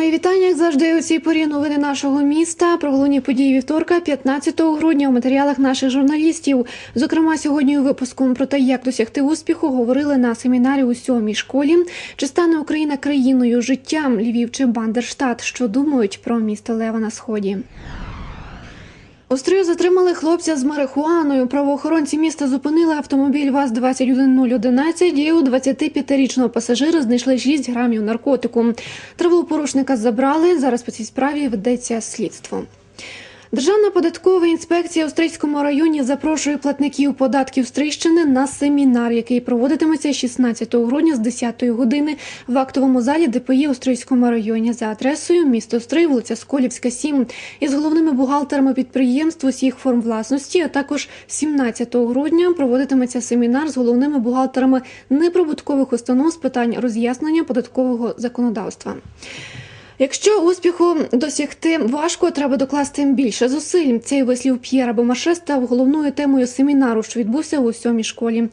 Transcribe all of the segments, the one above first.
Мої вітання, як завжди, у цій порі новини нашого міста. Про головні події вівторка, 15 грудня, у матеріалах наших журналістів. Зокрема, сьогодні у випуску про те, як досягти успіху, говорили на семінарі у сьомій школі. Чи стане Україна країною життя? Львів чи Бандерштат? Що думають про місто Лева на сході? У затримали хлопця з марихуаною. Правоохоронці міста зупинили автомобіль ВАЗ-21011 і у 25-річного пасажира знайшли 6 грамів наркотику. Травопорушника забрали. Зараз по цій справі ведеться слідство. Державна податкова інспекція у Стрийському районі запрошує платників податків Стрийщини на семінар, який проводитиметься 16 грудня з 10 години в актовому залі ДПІ у Стрийському районі за адресою місто Стрий, вулиця Сколівська, 7, із головними бухгалтерами підприємств усіх форм власності. А також 17 грудня проводитиметься семінар з головними бухгалтерами неприбуткових установ з питань роз'яснення податкового законодавства. Якщо успіху досягти важко, треба докласти більше зусиль. Цей вислів П'єра Бомаше став головною темою семінару, що відбувся у сьомій школі.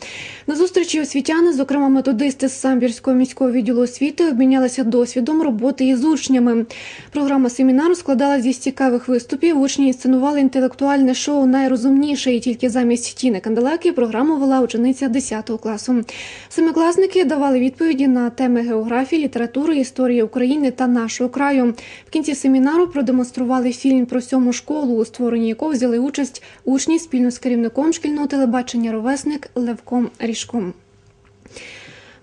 На зустрічі освітяни, зокрема методисти з самбірського міського відділу освіти, обмінялися досвідом роботи із учнями. Програма семінару складалася зі цікавих виступів. Учні інсценували інтелектуальне шоу найрозумніше, і тільки замість Тіни Канделаки програму вела учениця 10 класу. Семикласники давали відповіді на теми географії, літератури, історії України та нашого краю. В кінці семінару продемонстрували фільм про сьому школу, у створенні якого взяли участь учні спільно з керівником шкільного телебачення Ровесник Левком Ріжком.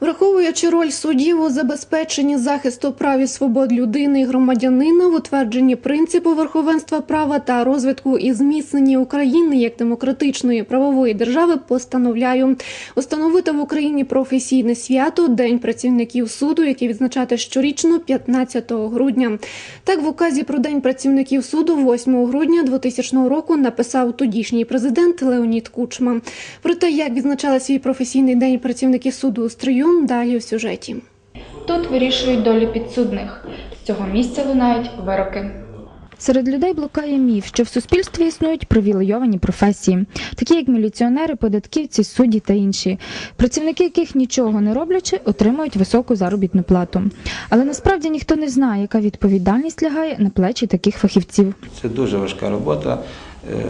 Враховуючи роль суддів у забезпеченні захисту прав і свобод людини і громадянина, в утвердженні принципу верховенства права та розвитку і зміцненні України як демократичної правової держави, постановляю установити в Україні професійне свято День працівників суду, який відзначати щорічно 15 грудня. Так в указі про День працівників суду 8 грудня 2000 року написав тодішній президент Леонід Кучма. Про те, як відзначали свій професійний день працівників суду у стрию, далі у сюжеті. Тут вирішують долі підсудних. З цього місця лунають вироки. Серед людей блукає міф, що в суспільстві існують привілейовані професії, такі як міліціонери, податківці, судді та інші, працівники яких нічого не роблячи, отримують високу заробітну плату. Але насправді ніхто не знає, яка відповідальність лягає на плечі таких фахівців. Це дуже важка робота. Е,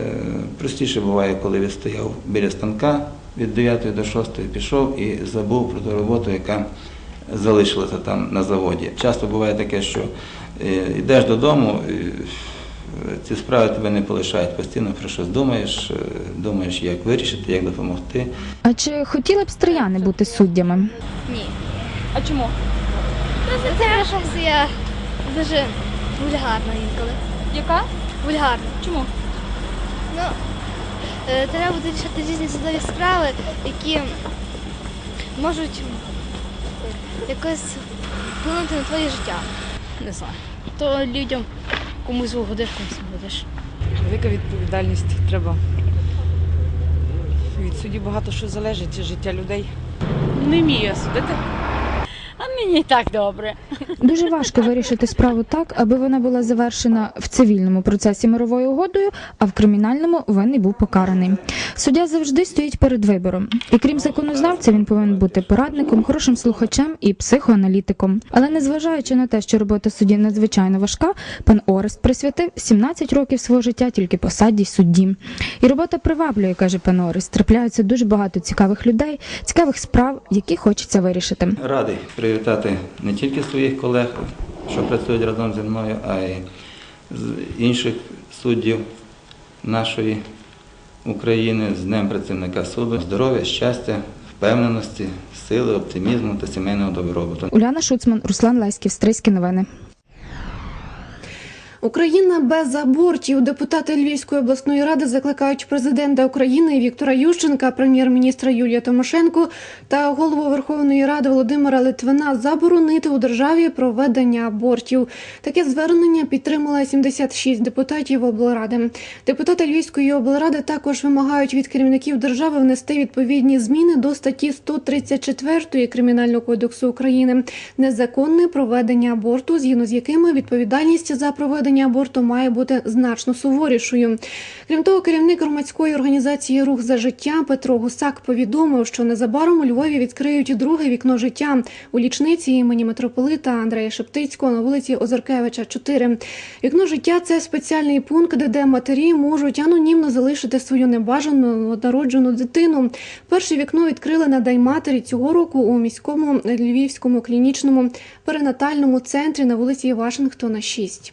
Простіше буває, коли відстояв біля станка від 9 до 6 пішов і забув про ту роботу, яка залишилася там на заводі. Часто буває таке, що е, йдеш додому, ці справи тебе не полишають. Постійно про щось думаєш, е, думаєш, як вирішити, як допомогти. А чи хотіли б стрияни бути суддями? Ні. А чому? Це професія дуже вульгарна інколи. Яка? Вульгарна. Чому? Е, треба буде рішати різні судові справи, які можуть якось вплинути на твоє життя. Не знаю. То людям комусь угодиш, комусь не будеш. Велика відповідальність треба. Від судді багато що залежить життя людей. Не вмію я судити. Мені і так добре. Дуже важко вирішити справу так, аби вона була завершена в цивільному процесі мировою угодою, а в кримінальному винний був покараний. Суддя завжди стоїть перед вибором, і крім законознавця, він повинен бути порадником, хорошим слухачем і психоаналітиком. Але незважаючи на те, що робота судді надзвичайно важка, пан Орест присвятив 17 років свого життя тільки посаді судді. І робота приваблює, каже пан Орест. Трапляються дуже багато цікавих людей, цікавих справ, які хочеться вирішити. Радий привітати не тільки своїх колег, що працюють разом зі мною, а й інших суддів нашої України з Днем працівника суду. Здоров'я, щастя, впевненості, сили, оптимізму та сімейного добробуту. Уляна Шуцман, Руслан Леськів, Стрийські новини. Україна без абортів. Депутати Львівської обласної ради закликають президента України Віктора Ющенка, прем'єр-міністра Юлія Тимошенко та голову Верховної Ради Володимира Литвина заборонити у державі проведення абортів. Таке звернення підтримала 76 депутатів облради. Депутати Львівської облради також вимагають від керівників держави внести відповідні зміни до статті 134 Кримінального кодексу України незаконне проведення аборту, згідно з якими відповідальність за проведення проведення аборту має бути значно суворішою. Крім того, керівник громадської організації Рух за життя Петро Гусак повідомив, що незабаром у Львові відкриють друге вікно життя у лічниці імені митрополита Андрея Шептицького на вулиці Озаркевича, 4. Вікно життя це спеціальний пункт, де матері можуть анонімно залишити свою небажану однороджену дитину. Перше вікно відкрили на День матері цього року у міському львівському клінічному перинатальному центрі на вулиці Вашингтона, 6.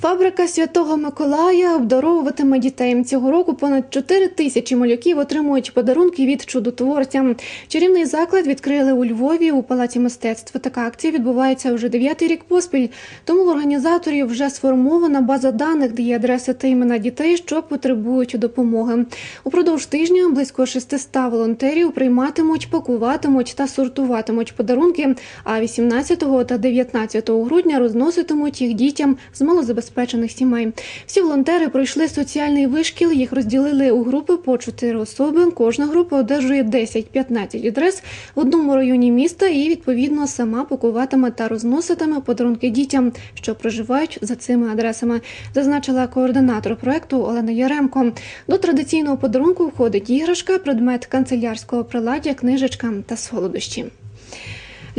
Фабрика Святого Миколая обдаровуватиме дітей. Цього року понад 4 тисячі малюків отримують подарунки від чудотворця. Чарівний заклад відкрили у Львові у палаці мистецтв. Така акція відбувається вже дев'ятий рік поспіль. Тому в організаторів вже сформована база даних, де є адреси та імена дітей, що потребують допомоги. Упродовж тижня близько 600 волонтерів прийматимуть, пакуватимуть та сортуватимуть подарунки. А 18 та 19 грудня розноситимуть їх дітям з малозабезпечених сімей. Всі волонтери пройшли соціальний вишкіл. Їх розділили у групи по 4 особи. Кожна група одержує 10-15 адрес в одному районі міста і відповідно сама пакуватиме та розноситиме подарунки дітям, що проживають за цими адресами, зазначила координатор проекту Олена Яремко. До традиційного подарунку входить іграшка, предмет канцелярського приладдя, книжечка та солодощі.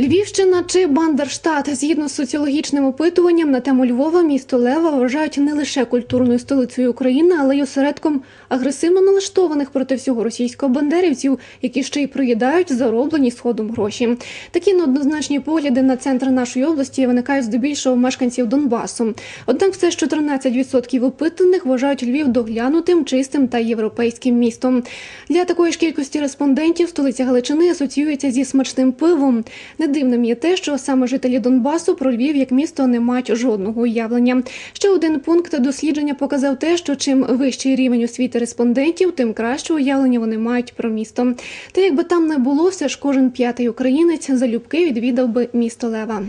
Львівщина чи Бандерштат згідно з соціологічним опитуванням на тему Львова, місто Лева вважають не лише культурною столицею України, але й осередком агресивно налаштованих проти всього російського бандерівців, які ще й проїдають зароблені сходом гроші. Такі неоднозначні погляди на центр нашої області виникають здебільшого мешканців Донбасу. Однак все ж 14% опитаних вважають Львів доглянутим, чистим та європейським містом. Для такої ж кількості респондентів столиця Галичини асоціюється зі смачним пивом. Дивним є те, що саме жителі Донбасу про Львів як місто не мають жодного уявлення. Ще один пункт дослідження показав те, що чим вищий рівень освіти респондентів, тим краще уявлення вони мають про місто. Та якби там не було, все ж кожен п'ятий українець залюбки відвідав би місто Лева.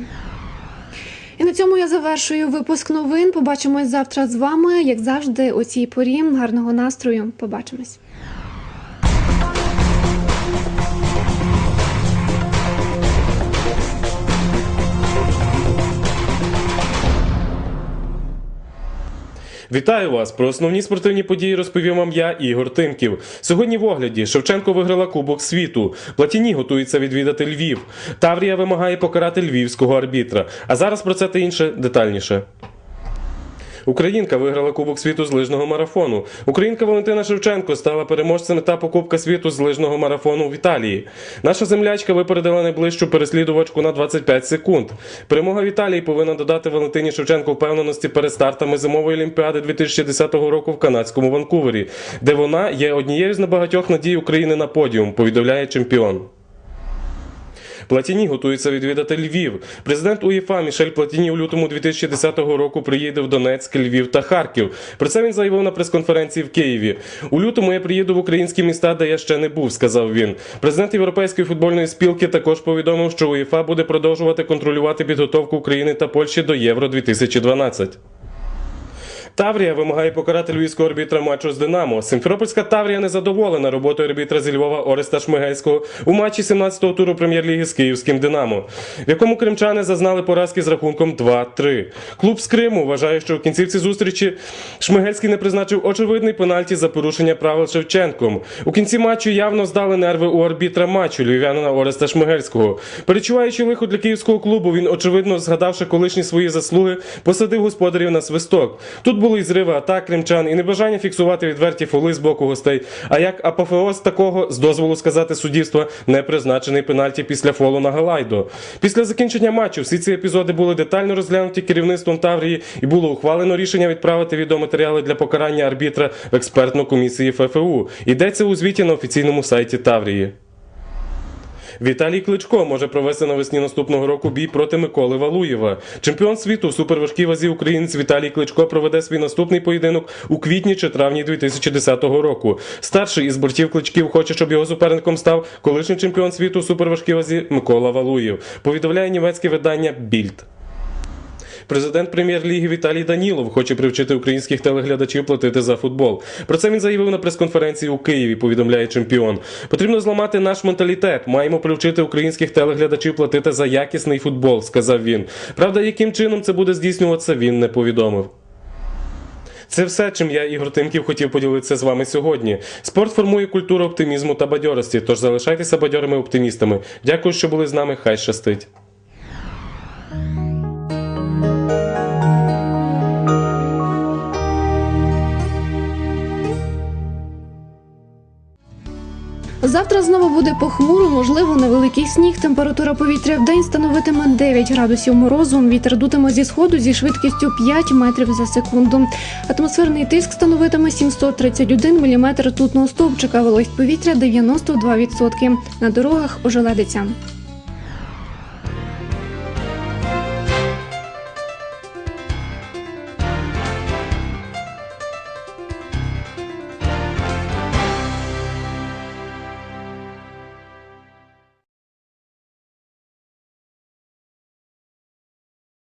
І на цьому я завершую випуск новин. Побачимось завтра з вами, як завжди, у цій порі. Гарного настрою. Побачимось. Вітаю вас! Про основні спортивні події розповім вам я, Ігор Тимків. Сьогодні в огляді Шевченко виграла Кубок світу. Платіні готується відвідати Львів. Таврія вимагає покарати львівського арбітра. А зараз про це та інше детальніше. Українка виграла Кубок світу з лижного марафону. Українка Валентина Шевченко стала переможцем етапу Кубка світу з лижного марафону в Італії. Наша землячка випередила найближчу переслідувачку на 25 секунд. Перемога в Італії повинна додати Валентині Шевченко впевненості перед стартами зимової олімпіади 2010 року в канадському Ванкувері, де вона є однією з небагатьох надій України на подіум, повідомляє чемпіон. Платіні готується відвідати Львів. Президент УЄФА Мішель Платіні у лютому 2010 року приїде в Донецьк, Львів та Харків. Про це він заявив на прес-конференції в Києві. У лютому я приїду в українські міста, де я ще не був, сказав він. Президент Європейської футбольної спілки також повідомив, що УЄФА буде продовжувати контролювати підготовку України та Польщі до Євро 2012. Таврія вимагає покарати львівського арбітра матчу з Динамо. Симферопольська Таврія не задоволена роботою арбітра зі Львова Ореста Шмигельського у матчі 17-го туру прем'єр-ліги з київським Динамо, в якому кримчани зазнали поразки з рахунком 2-3. Клуб з Криму вважає, що в кінцівці зустрічі Шмигельський не призначив очевидний пенальті за порушення правил Шевченком. У кінці матчу явно здали нерви у арбітра матчу львів'янина Ореста Шмигельського. Перечуваючи лихо для київського клубу, він очевидно згадавши колишні свої заслуги, посадив господарів на свисток. Тут були і зриви атак кримчан, і небажання фіксувати відверті фоли з боку гостей. А як апофеоз такого, з дозволу сказати суддівства, не призначений пенальті після фолу на Галайдо. Після закінчення матчу всі ці епізоди були детально розглянуті керівництвом Таврії і було ухвалено рішення відправити відеоматеріали для покарання арбітра в експертну комісію ФФУ. Йдеться у звіті на офіційному сайті Таврії. Віталій Кличко може провести навесні наступного року бій проти Миколи Валуєва. Чемпіон світу в суперважкій вазі українець Віталій Кличко проведе свій наступний поєдинок у квітні чи травні 2010 року. Старший із бортів кличків хоче, щоб його суперником став колишній чемпіон світу у суперважкій вазі Микола Валуєв. Повідомляє німецьке видання Більд. Президент прем'єр-ліги Віталій Данілов хоче привчити українських телеглядачів платити за футбол. Про це він заявив на прес-конференції у Києві. Повідомляє чемпіон. Потрібно зламати наш менталітет. Маємо привчити українських телеглядачів платити за якісний футбол, сказав він. Правда, яким чином це буде здійснюватися, він не повідомив. Це все, чим я, Ігор Тимків, хотів поділитися з вами сьогодні. Спорт формує культуру оптимізму та бадьорості, тож залишайтеся бадьорими оптимістами. Дякую, що були з нами. Хай щастить. Завтра знову буде похмуро, можливо, невеликий сніг. Температура повітря в день становитиме 9 градусів морозу. Вітер дутиме зі сходу зі швидкістю 5 метрів за секунду. Атмосферний тиск становитиме 731 мм тутного стовпчика. Вологість повітря 92%. На дорогах ожеледиться.